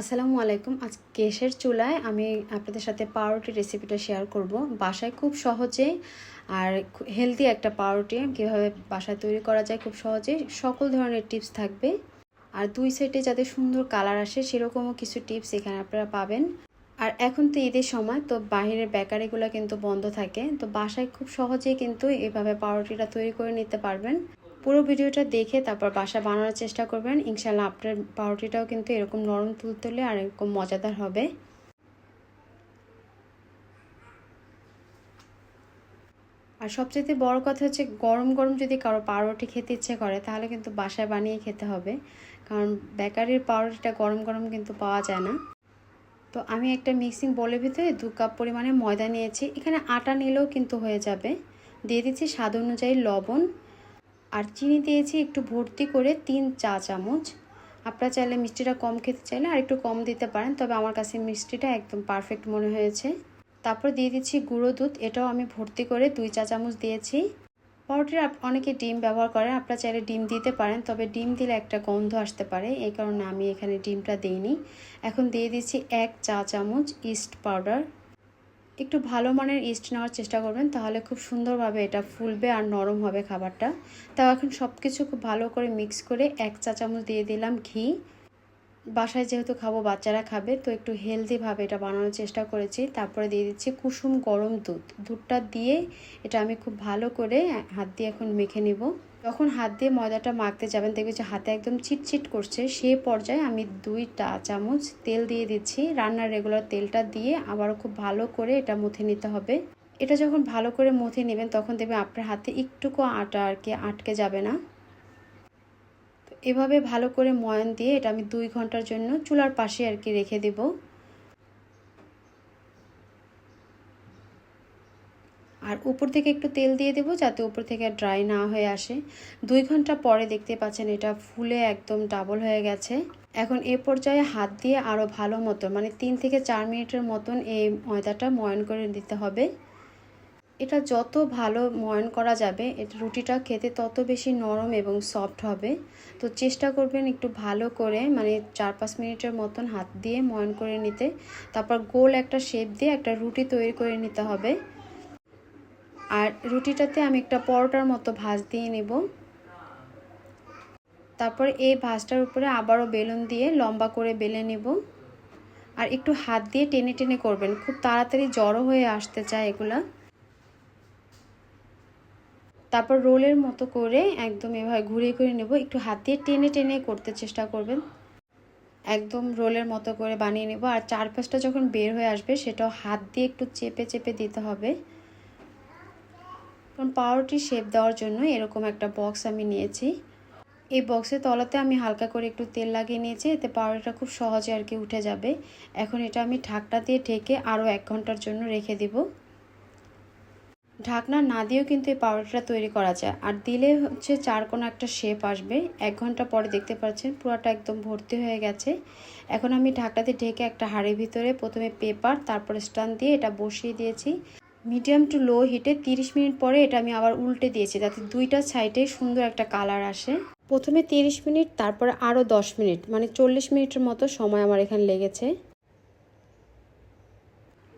আসসালামু আলাইকুম। আজ গ্যাসের চুলায় আমি আপনাদের সাথে পাউরুটি রেসিপিটা শেয়ার করব। বাসায় খুব সহজে আর হেলদি একটা পাউরুটি কীভাবে বাসায় তৈরি করা যায় খুব সহজে সকল ধরনের টিপস থাকবে। আর দুই সাইডে যাতে সুন্দর কালার আসে সেরকমও কিছু টিপস এখানে আপনারা পাবেন। আর এখন তো ঈদের সময়, তো বাহিরের বেকারিগুলো কিন্তু বন্ধ থাকে। তো বাসায় খুব সহজেই কিন্তু এভাবে পাউরুটিটা তৈরি করে নিতে পারবেন। পুরো ভিডিওটা দেখে তারপর বাসা বানানোর চেষ্টা করবেন। ইনশাল্লাহ আপনার পাউরুটিটাও কিন্তু এরকম নরম তুলতুলে আর এরকম মজাদার হবে। আর সবচেয়ে বড় কথা হচ্ছে গরম গরম যদি কারও পাউরুটি খেতে ইচ্ছে করে, তাহলে কিন্তু বাসায় বানিয়ে খেতে হবে। কারণ বেকারির পাউরুটিটা গরম গরম কিন্তু পাওয়া যায় না। তো আমি একটা মিক্সিং বলের ভিতরে দু কাপ পরিমাণে ময়দা নিয়েছি। এখানে আটা নিলেও কিন্তু হয়ে যাবে। দিয়ে দিচ্ছি স্বাদ অনুযায়ী লবণ। আর চিনি দিয়েছি একটু ভর্তি করে তিন চা চামচ। আপনারা চাইলে মিষ্টিটা কম খেতে চাইলে আর একটু কম দিতে পারেন, তবে আমার কাছে মিষ্টিটা একদম পারফেক্ট মনে হয়েছে। তারপর দিয়ে দিচ্ছি গুঁড়ো দুধ, এটাও আমি ভর্তি করে দুই চা চামচ দিয়েছি। পাউরুটির অনেকে ডিম ব্যবহার করেন আপনারা চাইলে ডিম দিতে পারেন, তবে ডিম দিলে একটা গন্ধ আসতে পারে, এই কারণে আমি এখানে ডিমটা দিইনি। এখন দিয়ে দিচ্ছি এক চা চামচ ইস্ট পাউডার। একটু ভালো মানের ইস্ট নেওয়ার চেষ্টা করবেন, তাহলে খুব সুন্দরভাবে এটা ফুলবে আর নরম হবে খাবারটা। তাও এখন সব কিছু খুব ভালো করে মিক্স করে এক চা চামচ দিয়ে দিলাম ঘি। বাসায় যেহেতু খাব, বাচ্চারা খাবে, তো একটু হেলদিভাবে এটা বানানোর চেষ্টা করেছি। তারপরে দিয়ে দিচ্ছি কুসুম গরম দুধ। দুধটা দিয়ে এটা আমি খুব ভালো করে হাত দিয়ে এখন মেখে নিব। যখন হাত দিয়ে ময়দাটা মাখতে যাবেন দেখবে যে হাতে একদম চিটচিট করছে। সে পর্যায়ে আমি দুইটা চামচ তেল দিয়ে দিচ্ছি। রান্নার রেগুলার তেলটা দিয়ে আবারও খুব ভালো করে এটা মুথে নিতে হবে। এটা যখন ভালো করে মুথে নেবেন, তখন দেখবেন আপনার হাতে একটুকু আটা আর কি আটকে যাবে না। এভাবে ভালো করে ময়ন দিয়ে এটা আমি দুই ঘণ্টার জন্য চুলার পাশে আর কি রেখে দেবো। আর উপর থেকে একটু তেল দিয়ে দেবো যাতে উপর থেকে ড্রাই না হয়ে আসে। দুই ঘণ্টা পরে দেখতে পাচ্ছেন এটা ফুলে একদম ডাবল হয়ে গেছে। এখন এ পর্যায়ে হাত দিয়ে আরও ভালো মতো মানে তিন থেকে চার মিনিটের মতন এই ময়দাটা ময়ন করে দিতে হবে। এটা যত ভালো ময়ন করা যাবে এটা রুটিটা খেতে তত বেশি নরম এবং সফট হবে। তো চেষ্টা করবেন একটু ভালো করে মানে চার পাঁচ মিনিটের মতন হাত দিয়ে ময়ন করে নিতে। তারপর গোল একটা শেপ দিয়ে একটা রুটি তৈরি করে নিতে হবে। আর রুটিটাতে আমি একটা পরোটার মতো ভাজ দিয়ে নেব। তারপর এই ভাজটার উপরে আবারও বেলুন দিয়ে লম্বা করে বেলে নেব। আর একটু হাত দিয়ে টেনে টেনে করবেন, খুব তাড়াতাড়ি জড়ো হয়ে আসতে চায় এগুলা। তারপর রোলের মতো করে একদম এভাবে ঘুরে ঘুরিয়ে নেব। একটু হাত টেনে টেনে করতে চেষ্টা করবেন। একদম রোলের মতো করে বানিয়ে নেব। আর চারপাশটা যখন বের হয়ে আসবে, সেটাও হাত দিয়ে একটু চেপে চেপে দিতে হবে। কারণ পাউরুটি শেপ দেওয়ার জন্য এরকম একটা বক্স আমি নিয়েছি। এই বক্সের তলাতে আমি হালকা করে একটু তেল লাগিয়ে নিয়েছি। এতে পাউরুটিটা খুব সহজে আর কি উঠে যাবে। এখন এটা আমি ঢাকনা দিয়ে ঢেকে আরও এক ঘণ্টার জন্য রেখে দিব। ঢাকনা না দিয়েও কিন্তু এই পাউরুটিটা তৈরি করা যায়। আর দিলে হচ্ছে চার কোনো একটা শেপ আসবে। এক ঘণ্টা পরে দেখতে পাচ্ছেন পুরোটা একদম ভর্তি হয়ে গেছে। এখন আমি ঢাকনাতে ঢেকে একটা হাঁড়ির ভিতরে প্রথমে পেপার তারপরে স্টান দিয়ে এটা বসিয়ে দিয়েছি। মিডিয়াম টু লো হিটে 30 মিনিট পরে এটা আমি আবার উল্টে দিয়েছি যাতে দুইটা সাইডে সুন্দর একটা কালার আসে। প্রথমে 30 মিনিট, তারপরে আরও 10 মিনিট মানে চল্লিশ মিনিটের মতো সময় আমার এখানে লেগেছে।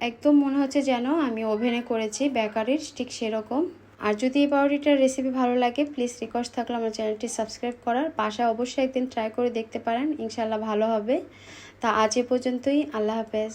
একদম মনে হচ্ছে যেন আমি ওভেনে করেছি, বেকারির ঠিক সেরকম। আর যদি এই পাউরুটিটার রেসিপি ভালো লাগে প্লিজ রিকোয়েস্ট থাকলে আমার চ্যানেলটি সাবস্ক্রাইব করার পাশা অবশ্যই একদিন ট্রাই করে দেখতে পারেন ইনশাল্লাহ ভালো হবে। তা আজ এ পর্যন্তই, আল্লাহ হাফেজ।